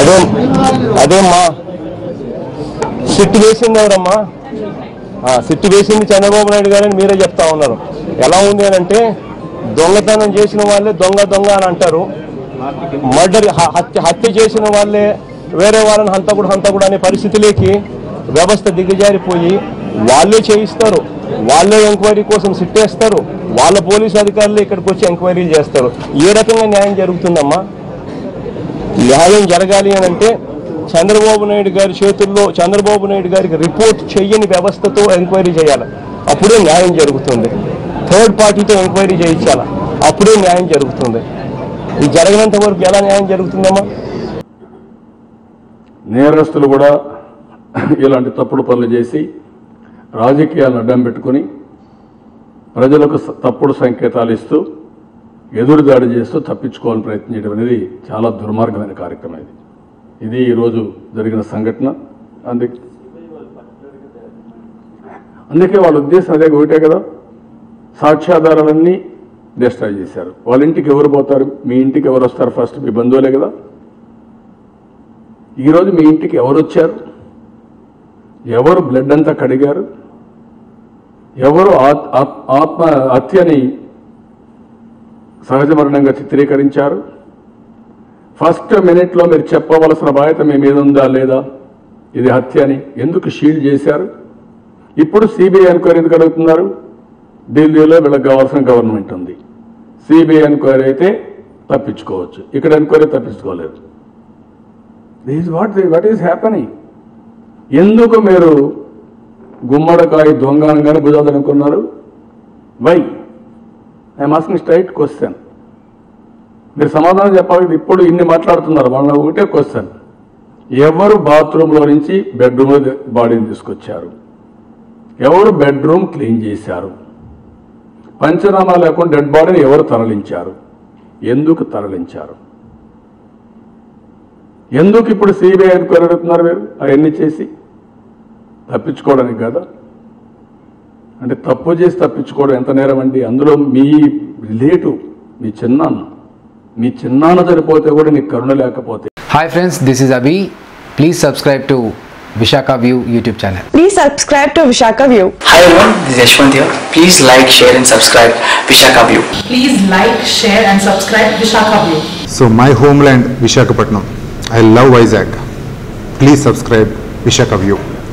అదే అదేమ్మా? సిట్టు వేసింది ఎవరమ్మా? ఆ, సిట్టు వేసింది చంద్రబాబు నాయుడు గారని మీరే చెప్తా ఉన్నారు. ఎలా ఉంది అని అంటే దొంగతనం చేసిన వాళ్ళే దొంగ దొంగ అని అంటారు. మర్డర్ హత్య హత్య చేసిన వాళ్ళే వేరే వాళ్ళని హంతకుడు హంతకుడు అనే పరిస్థితిలోకి వ్యవస్థ దిగజారిపోయి వాళ్ళే చేయిస్తారు. వాళ్ళే ఎంక్వైరీ కోసం సిట్టేస్తారు. వాళ్ళ పోలీసు అధికారులు ఇక్కడికి వచ్చి ఎంక్వైరీలు చేస్తారు. ఏ రకంగా న్యాయం జరుగుతుందమ్మా? న్యాయం జరగాలి అని అంటే చంద్రబాబు నాయుడు గారి చేతుల్లో చంద్రబాబు నాయుడు గారికి రిపోర్ట్ చెయ్యని వ్యవస్థతో ఎంక్వైరీ చేయాలి. అప్పుడే న్యాయం జరుగుతుంది. థర్డ్ పార్టీతో ఎంక్వైరీ చేయించాలి. అప్పుడే న్యాయం జరుగుతుంది. ఇది జరగనంత వరకు ఎలా న్యాయం జరుగుతుందమ్మా? నేరస్తులు కూడా ఇలాంటి తప్పుడు పనులు చేసి రాజకీయాలను అడ్డం పెట్టుకుని ప్రజలకు తప్పుడు సంకేతాలు ఇస్తూ ఎదురుదాడి చేస్తూ తప్పించుకోవాలని ప్రయత్నించడం అనేది చాలా దుర్మార్గమైన కార్యక్రమం ఇది. ఇది ఈరోజు జరిగిన సంఘటన. అందుకే అందుకే వాళ్ళ ఉద్దేశం అదే ఒకటే కదా. సాక్ష్యాధారాలన్నీ డిస్ట్రాయ్ చేశారు. వాళ్ళ ఇంటికి ఎవరు పోతారు? మీ ఇంటికి ఎవరు వస్తారు? ఫస్ట్ మీ బంధువులే కదా. ఈరోజు మీ ఇంటికి ఎవరు వచ్చారు? ఎవరు బ్లడ్ అంతా కడిగారు? ఎవరు ఆత్- ఆత్మ హత్యని సహజ మరణంగా చిత్రీకరించారు? ఫస్ట్ మినిట్లో మీరు చెప్పవలసిన బాధ్యత మీ మీద ఉందా లేదా? ఇది హత్య అని ఎందుకు షీల్డ్ చేశారు? ఇప్పుడు సిబిఐ ఎంక్వైరీ ఎందుకు అడుగుతున్నారు? ఢిల్లీలో వీళ్ళకి కావాల్సిన గవర్నమెంట్ ఉంది. సిబిఐ ఎంక్వైరీ అయితే తప్పించుకోవచ్చు. ఇక్కడ enquiry తప్పించుకోలేదు. This what what is happening ఎందుకు మీరు గుమ్మడికాయ దొంగ అనగానే భుజాదనుకున్నారు why? I'm asking straight question మీరు సమాధానం చెప్పాలి ఇప్పుడు ఇన్ని మాట్లాడుతున్నారు మన ఒకటే క్వశ్చన్ ఎవరు బాత్రూంలో నుంచి బెడ్రూమ్లో బాడీని తీసుకొచ్చారు? ఎవరు బెడ్రూమ్ క్లీన్ చేశారు? పంచనామా లేకుండా డెడ్ బాడీని ఎవరు తరలించారు? ఎందుకు తరలించారు? ఎందుకు ఇప్పుడు సిబిఐ ఎంక్వైరీ అడుగుతున్నారు మీరు? అవన్నీ చేసి తప్పించుకోవడానికి కదా అంటే తప్పు చేసి తప్పించుకోవడం ఎంత నేరం అండి అందులో మీ రిలేటివ్ మీ చిన్నాన్న మీ చిన్నాన్న చనిపోతే కూడా నీకు కరుణ లేకపోతే Hi friends, this is Abhi. Please subscribe to Vishaka View YouTube channel. Please subscribe to Vishaka View. Hi everyone, this is Yashwant here. Please like, share and subscribe Vishaka View. Please like, share and subscribe Vishaka View. So my homeland Vishakhapatnam. I love Vizag. Please subscribe Vishaka View.